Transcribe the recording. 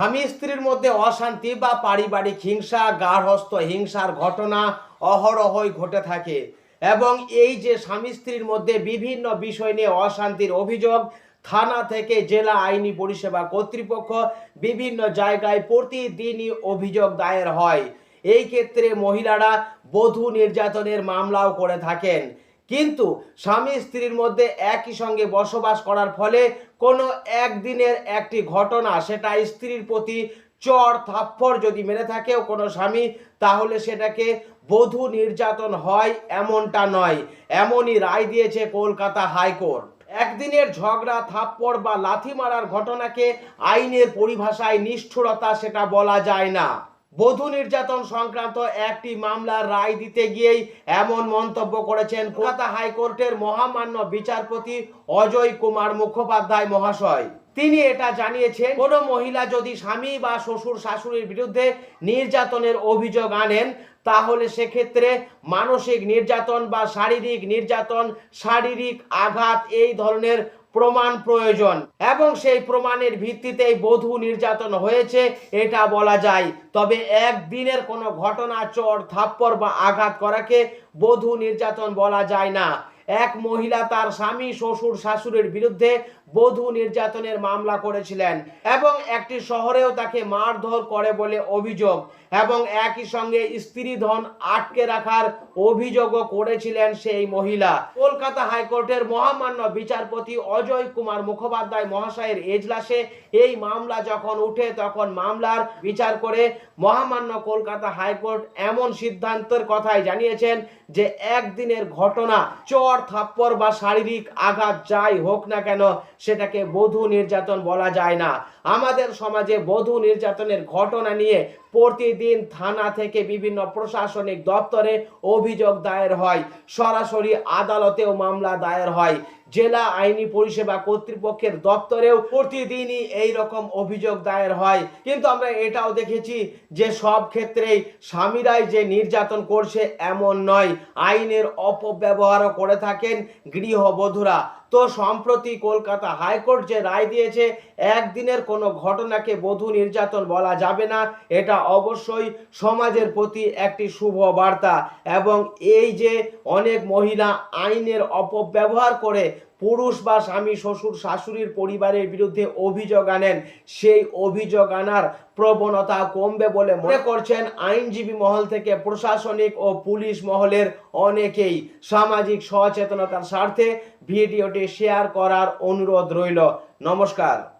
স্বামী স্ত্রীর মধ্যে অশান্তি বা পারিবারিক হিংসা গার্হস্থ হিংসার ঘটনা অহরহই ঘটে থাকে। এবং এই যে স্বামী স্ত্রীর মধ্যে বিভিন্ন বিষয় নিয়ে অশান্তির অভিযোগ, থানা থেকে জেলা আইনি পরিষেবা কর্তৃপক্ষ বিভিন্ন জায়গায় প্রতিদিনই অভিযোগ দায়ের হয়। এই ক্ষেত্রে মহিলারা বধূ নির্যাতনের মামলাও করে থাকেন। কিন্তু স্বামী স্ত্রীর মধ্যে একই সঙ্গে বসবাস করার ফলে কোনো একদিনের একটি ঘটনা সেটা স্ত্রীর প্রতি চর থাপ্পড় যদি মেরে থাকেও কোনো স্বামী, তাহলে সেটাকে বধূ নির্যাতন হয় এমনটা নয়। এমনই রায় দিয়েছে কলকাতা হাইকোর্ট। একদিনের ঝগড়া, থাপ্পড় বা লাথি মারার ঘটনাকে আইনের পরিভাষায় নিষ্ঠুরতা সেটা বলা যায় না। বধূ নির্যাতন সংক্রান্ত একটি মামলার রায় দিতে গিয়েই এমন মন্তব্য করেছেন কলকাতা হাইকোর্টের মহামান্য বিচারপতি অজয় কুমার মুখোপাধ্যায় মহাশয়। তিনি এটা জানিয়েছেন, কোনো মহিলা যদি স্বামী বা শ্বশুর শাশুড়ির বিরুদ্ধে নির্যাতনের অভিযোগ আনেন, তাহলে সেক্ষেত্রে মানসিক নির্যাতন বা শারীরিক নির্যাতন, শারীরিক আঘাত এই ধরনের প্রমাণ প্রয়োজন এবং সেই প্রমাণের ভিত্তিতেই বধূ নির্যাতন হয়েছে, এটা বলা যায়। তবে একদিনের কোনো ঘটনা, চর, থাপ্পড় বা আঘাত করাকে বধূ নির্যাতন বলা যায় না। এক মহিলা তার স্বামী, শ্বশুর, শাশুড়ির বিরুদ্ধে বধূ নির্যাতনের মামলা করেছিলেন এবং একটি শহরেও তাকে মারধর করে বলে অভিযোগ এবং একই সঙ্গে স্ত্রী ধন আটকে রাখার অভিযোগও করেছিলেন সেই মহিলা। কলকাতা হাইকোর্টের মহামান্য বিচারপতি অজয় কুমার মুখোপাধ্যায় মহাশয়ের এজলাসে এই মামলা যখন উঠে, তখন মামলার বিচার করে মহামান্য কলকাতা হাইকোর্ট এমন সিদ্ধান্তের কথাই জানিয়েছেন যে একদিনের ঘটনা চর থাপ্পড় বা শারীরিক আঘাত যাই হোক না কেন, সেটাকে বধূ নির্যাতন বলা যায় না। আমাদের সমাজে বধূ নির্যাতনের ঘটনা নিয়ে প্রতিদিন থানা থেকে বিভিন্ন প্রশাসনিক দপ্তরে অভিযোগ দায়ের হয়। সরাসরি আদালতেও মামলা দায়ের হয়। জেলা আইনি পরিষেবা কর্তৃপক্ষের দপ্তরেও প্রতিদিনই এই রকম অভিযোগ দায়ের হয়। কিন্তু আমরা এটাও দেখেছি যে সব ক্ষেত্রেই স্বামীরাই যে নির্যাতন করছে এমন নয়। আইনের অপব্যবহারও করে থাকেন গৃহবধূরা। তো সম্প্রতি কলকাতা হাইকোর্ট যে রায় দিয়েছে, একদিনের কোনো ঘটনাকে বধূ নির্যাতন বলা যাবে না। এটা অবশ্যই সমাজের প্রতি একটি শুভ বার্তা এবং এই যে অনেক মহিলা আইনের অপব্যবহার করে পুরুষ বা স্বামী, শ্বশুর, শাশুড়ির পরিবারের বিরুদ্ধে অভিযোগ আনেন। সেই অভিযোগ আনার প্রবণতা কমবে বলে মনে করছেন আইনজীবী মহল থেকে প্রশাসনিক ও পুলিশ মহলের অনেকেই। সামাজিক সচেতনতার স্বার্থে ভিডিওটি শেয়ার করার অনুরোধ রইল। নমস্কার।